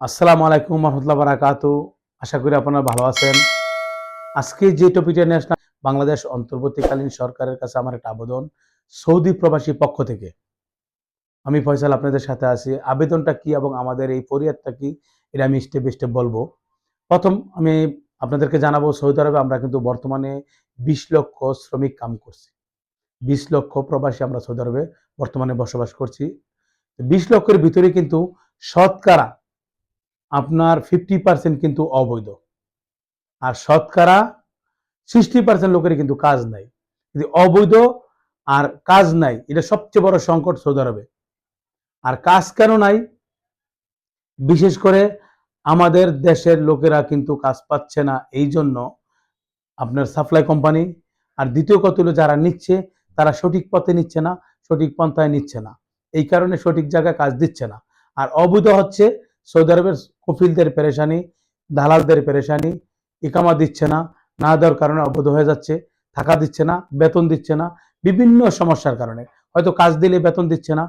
আসসালামু আলাইকুম রহমতুল্লাহ বারাকাতু আশা করি আপনারা ভালো আছেন। আজকে যে টপিকটা নিয়ে আসলাম, বাংলাদেশ অন্তর্বর্তীকালীন সরকারের কাছে আমার একটা আবেদন সৌদি প্রবাসী পক্ষ থেকে। আমি ফয়সাল আপনাদের সাথে আছি। আবেদনটা কি এবং আমাদের এই ফরিয়াদটা কি, এটা আমি স্টেপ স্টেপ বলব। প্রথম আমি আপনাদেরকে জানাব, সৌদি আরবে আমরা কিন্তু বর্তমানে বিশ লক্ষ শ্রমিক কাম করছি। বিশ লক্ষ প্রবাসী আমরা সৌদি আরবে বর্তমানে বসবাস করছি। বিশ লক্ষের ভিতরে কিন্তু শতকরা আপনার ফিফটি পার্সেন্ট কিন্তু অবৈধ। আর শতকরা সিক্সটি পার্সেন্ট লোকের কিন্তু কাজ নাই। কিন্তু অবৈধ আর কাজ নাই, এটা সবচেয়ে বড় সংকট সৌদি আরবে। আর কাজ কেন নাই? বিশেষ করে আমাদের দেশের লোকেরা কিন্তু কাজ পাচ্ছে না, এই জন্য আপনার সাপ্লাই কোম্পানি আর দ্বিতীয় কত যারা নিচ্ছে, তারা সঠিক পথে নিচ্ছে না, সঠিক পন্থায় নিচ্ছে না। এই কারণে সঠিক জায়গায় কাজ দিচ্ছে না। আর অবৈধ হচ্ছে সৌদি আরবের কফিলদের পেরেশানি, দালালদের পেরেশানি ইকামা দিচ্ছে না না দেওয়ার কারণে অবৈধ হয়ে যাচ্ছে, থাকা দিচ্ছে না, বেতন দিচ্ছে না, বিভিন্ন সমস্যার কারণে। হয়তো কাজ দিলে বেতন দিচ্ছে না,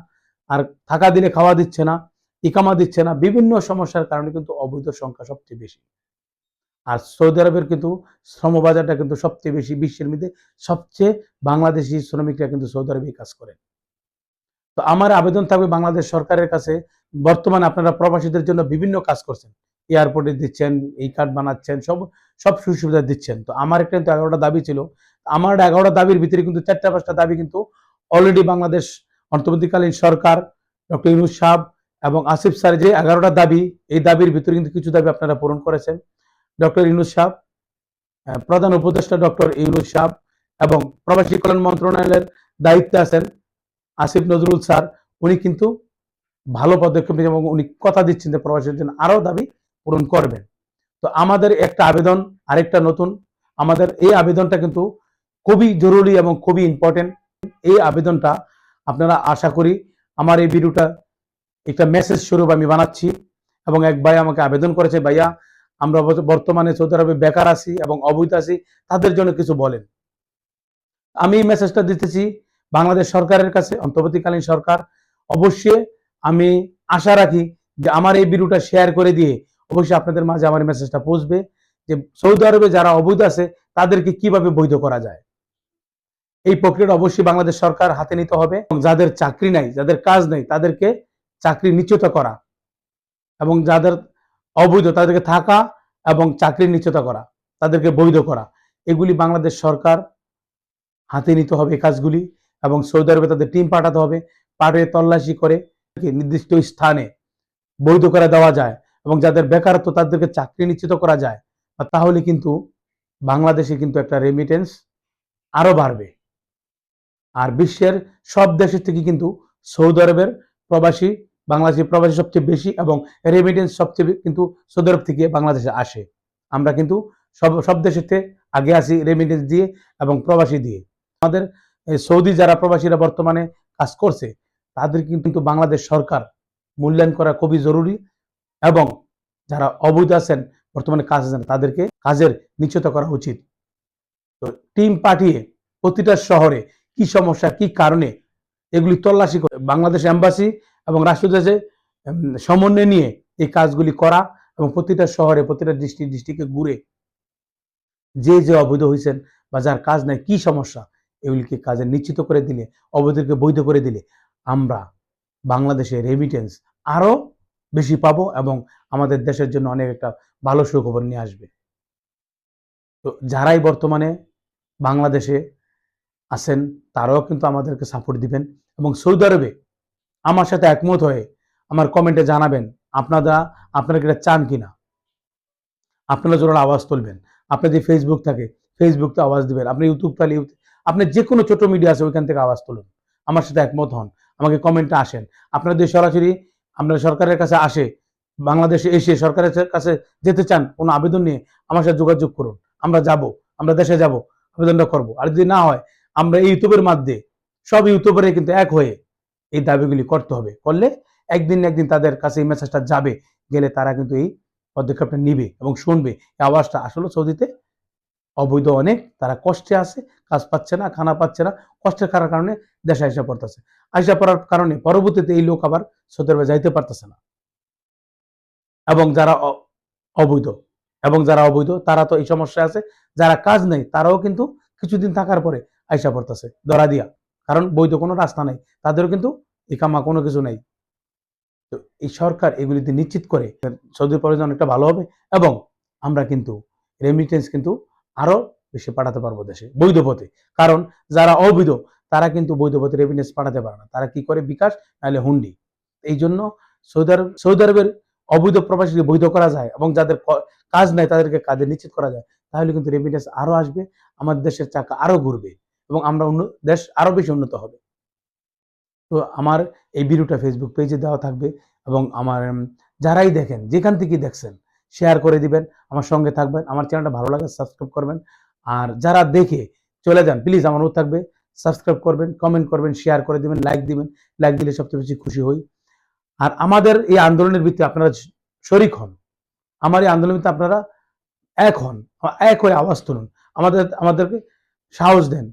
আর থাকা দিলে খাওয়া দিচ্ছে না ইকামা দিচ্ছে না, বিভিন্ন সমস্যার কারণে কিন্তু অবৈধ সংখ্যা সবচেয়ে বেশি। আর সৌদি আরবের কিন্তু শ্রমবাজারটা কিন্তু সবচেয়ে বেশি বিশ্বের মধ্যে সবচেয়ে বাংলাদেশি শ্রমিকরা কিন্তু সৌদি আরবে কাজ করে তো আমার আবেদন থাকবে বাংলাদেশ সরকারের কাছে বর্তমানে আপনারা প্রবাসীদের জন্য বিভিন্ন কাজ করছেন। এয়ারপোর্টে দিচ্ছেন, এই কার্ড বানাচ্ছেন, সব সব সুযোগ সুবিধা দিচ্ছেন। তো আমার একটা কিন্তু এগারোটা দাবি ছিল। আমার এগারোটা দাবির ভিতরে কিন্তু চারটা পাঁচটা দাবি কিন্তু অলরেডি বাংলাদেশ অন্তর্বর্তীকালীন সরকার, ডক্টর ইউনুস সাহ এবং আসিফ স্যার যে এগারোটা দাবি, এই দাবির ভিতরে কিন্তু কিছু দাবি আপনারা পূরণ করেছেন। ডক্টর ইউনুস সাহ প্রধান উপদেষ্টা ডক্টর ইউনুস সাহ এবং প্রবাসী কল্যাণ মন্ত্রণালয়ের দায়িত্বে আছেন আসিফ নজরুল স্যার। উনি কিন্তু ভালো পদক্ষেপ নিয়েছেন এবং উনি কথা দিচ্ছেন যে প্রবাসীদের জন্য আরও দাবি পূরণ করবেন। তো আমাদের একটা আবেদন, আরেকটা নতুন। আমাদের এই আবেদনটা কিন্তু খুবই জরুরি এবং খুবই ইম্পর্টেন্ট এই আবেদনটা আপনারা আশা করি আমার এই ভিডিওটা একটা মেসেজ স্বরূপ আমি বানাচ্ছি এবং এক ভাই আমাকে আবেদন করেছে, ভাইয়া, আমরা বর্ত- বর্তমানে সৌদি আরবে বেকার আছি এবং অবৈধ আছি, তাদের জন্য কিছু বলেন। আমি এই মেসেজটা দিতেছি বাংলাদেশ সরকারের কাছে, অন্তর্বর্তীকালীন সরকার। অবশ্যই আমি আশা রাখি যে আমার এই ভিডিওটা শেয়ার করে দিয়ে অবশ্যই আপনাদের মাঝে আমার মেসেজটা পৌঁছবে যে সৌদি আরবে যারা অবৈধ আছে, তাদেরকে কীভাবে বৈধ করা যায়? এই প্রক্রিয়াটা অবশ্যই বাংলাদেশ সরকার হাতে নিতে হবে এবং যাদের চাকরি নাই, যাদের কাজ নেই, তাদেরকে চাকরি নিশ্চিত করা এবং যাদের অবৈধ, তাদেরকে থাকা এবং চাকরি নিশ্চিত করা, তাদেরকে বৈধ করা। এগুলি বাংলাদেশ সরকার হাতে নিতে হবে কাজগুলি এবং সৌদি আরবে তাদের টিম পাঠাতে হবে, পাঠিয়ে তল্লাশি করে নির্দিষ্ট স্থানে বৈধ করে দেওয়া যায় এবং যাদের বেকারত্ব তাদেরকে চাকরি নিশ্চিত করা যায় তাহলে কিন্তু বাংলাদেশে কিন্তু একটা রেমিটেন্স আরও বাড়বে। আর বিশ্বের সব দেশের থেকে কিন্তু সৌদি আরবের প্রবাসী বাংলাদেশি প্রবাসী সবচেয়ে বেশি এবং রেমিটেন্স সবচেয়ে কিন্তু সৌদি আরব থেকে বাংলাদেশে আসে। আমরা কিন্তু সব সব দেশেতে আগে আসি রেমিটেন্স দিয়ে এবং প্রবাসী দিয়ে। আমাদের সৌদি যারা প্রবাসীরা বর্তমানে কাজ করছে তাদের কিন্তু বাংলাদেশ সরকার মূল্যায়ন করা খুবই জরুরি এবং যারা অবৈধ আছেন, বর্তমানে কাজ আছেন, তাদেরকে কাজের নিশ্চিত করা উচিত। তো টিম পাঠিয়ে প্রতিটা শহরে কি সমস্যা, কি কারণে এগুলি তল্লাশি করে বাংলাদেশ এম্বাসি এবং রাষ্ট্রদেশে সমন্বয় নিয়ে এই কাজগুলি করা এবং প্রতিটা শহরে, প্রতিটা ডিস্ট্রিক্ট, ডিস্ট্রিক্টে ঘুরে যে যে অবৈধ হয়েছেন বা যার কাজ নাই, কি সমস্যা, এগুলিকে কাজে নিশ্চিত করে দিলে, অবৈধকে বৈধ করে দিলে আমরা বাংলাদেশে রেমিটেন্স আরও বেশি পাবো এবং আমাদের দেশের জন্য অনেক একটা ভালো সুখবর নিয়ে আসবে। তো যারাই বর্তমানে বাংলাদেশে আছেন, তারাও কিন্তু আমাদেরকে সাপোর্ট দিবেন এবং সৌদি আরবে আমার সাথে একমত হয়ে আমার কমেন্টে জানাবেন, আপনারা আপনারা কি এটা চান কিনা? আপনারা জোরাল আওয়াজ তুলবেন। আপনার যদি ফেসবুক থাকে ফেসবুকতে আওয়াজ দিবেন। আপনি ইউটিউব তাহলে আপনি যে কোনো ছোট মিডিয়া আছে, ওইখান থেকে আওয়াজ তুলুন। আমার সাথে একমত হন। আমাকে কমেন্টে আসেন। আপনারা যদি সরাসরি আপনারা সরকারের কাছে আসে, বাংলাদেশে এসে সরকারের কাছে যেতে চান, কোনো আবেদন নিয়ে আমার সাথে যোগাযোগ করুন। আমরা যাব, আমরা দেশে যাব, আবেদনটা করব। আর যদি না হয়, আমরা এই ইউটিউবের মাধ্যমে, সব ইউটিউবারে কিন্তু এক হয়ে এই দাবিগুলি করতে হবে। করলে একদিন একদিন তাদের কাছে এই মেসেজটা যাবে, গেলে তারা কিন্তু এই পদক্ষেপটা নিবে এবং শুনবে। এই আওয়াজটা আসলে সৌদিতে অবৈধ অনেক, তারা কষ্টে আছে, কাজ পাচ্ছে না, খানা পাচ্ছে না, কষ্টের খারাপ কারণে দেশে আইসা পড়তেছে। আইসা পড়ার কারণে পরবর্তীতে এই লোক আবার সৌদি যাইতে পারতেছে না। এবং যারা অবৈধ, এবং যারা অবৈধ, তারা তো এই সমস্যা আছে, যারা কাজ নেই, তারাও কিন্তু কিছুদিন থাকার পরে আইসা পড়তেছে, ধরা দিয়া। কারণ বৈধ কোনো রাস্তা নেই, তাদেরও কিন্তু ইকামা কোনো কিছু নেই। তো এই সরকার এগুলিতে নিশ্চিত করে সৌদি প্রয়োজন অনেকটা ভালো হবে, এবং আমরা কিন্তু রেমিটেন্স কিন্তু আরও বেশি পাঠাতে পারব দেশে বৈধ পথে কারণ যারা অবৈধ, তারা কিন্তু বৈধ পথে রেমিটেন্স পাঠাতে পারে না। তারা কি করে? বিকাশ, নাহলে হুন্ডি। এই জন্য সৌদি আরব, সৌদি আরবের অবৈধ প্রবাসীকে বৈধ করা যায় এবং যাদের কাজ নাই, তাদেরকে কাজে নিশ্চিত করা যায়, তাহলে কিন্তু রেমিটেন্স আরও আসবে, আমাদের দেশের চাকা আরও ঘুরবে এবং আমরা দেশ আরও বেশি উন্নত হবে। তো আমার এই ভিডিওটা ফেসবুক পেজে দেওয়া থাকবে এবং আমার যারাই দেখেন, যেখান থেকে দেখছেন শেয়ার করে দিবেন, আমার সঙ্গে থাকবেন, আমার চ্যানেলটা ভালো লাগে সাবস্ক্রাইব করবেন। আর যারা দেখে চলে যান প্লিজ আমার থাকবে সাবস্ক্রাইব করবেন কমেন্ট করবেন শেয়ার করে দিবেন লাইক দিবেন লাইক দিলে সবচেয়ে বেশি খুশি হই। আর আমাদের এই আন্দোলনের ভিত্তিতে আপনারা শরিক হন। আমার এই আন্দোলনের ভিত্তিতে আপনারা এক হন, এক হয়ে আওয়াজ তুলুন। আমাদের, আমাদেরকে সাহস দেন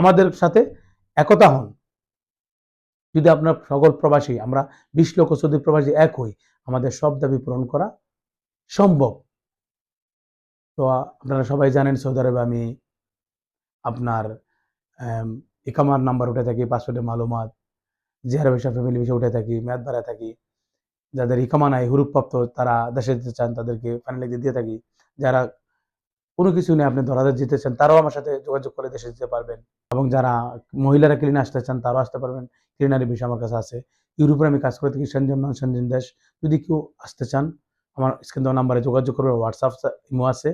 আমাদের সাথে একতা হন। যদি আপনার সকল প্রবাসী, আমরা বিশ লক্ষ সৌদি প্রবাসী এক হই, আমাদের সব দাবি পূরণ করা সম্ভব। তো আপনারা সবাই জানেন সৌদি আরবে আমি আপনার ইকামার নাম্বার উঠে থাকি, পাসওয়ার্ডের মালুমাত জিহার ভিসা ফ্যামিলি ভিসা উঠে থাকি, মেয়াদ বাড়ায় থাকি। যাদের ইকামা নাই হুরুপ্রাপ্ত তারা দেশে যেতে চান, তাদেরকে ফাইনালি দিয়ে থাকি। যারা কোনো কিছু নেই আপনি ধরাদের যেতে চান, তারাও আমার সাথে যোগাযোগ করে দেশে যেতে পারবেন। এবং যারা মহিলারা ক্লিন আসতে চান, তারাও আসতে পারবেন। ক্লিনারি বিষয় আমার কাছে আছে। ইউরোপে আমি কাজ করে থাকি সেনজেন নন সেনজেন দেশ। যদি কেউ আসতে চান আমার স্ক্রিন দেওয়া নাম্বারে যোগাযোগ করবেন হোয়াটসঅ্যাপ ইমো আছে।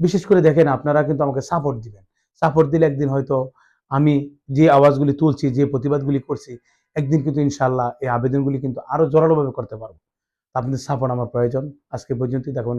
বিশেষ করে দেখেন আপনারা কিন্তু আমাকে সাপোর্ট দিবেন। সাপোর্ট দিলে একদিন হয়তো আমি যে আওয়াজগুলি তুলছি, যে প্রতিবাদগুলি করছি, একদিন কিন্তু ইনশাল্লাহ এই আবেদনগুলি কিন্তু আরও জোরালোভাবে করতে পারব। আপনাদের সাপোর্ট আমার প্রয়োজন। আজকে পর্যন্তই দেখবেন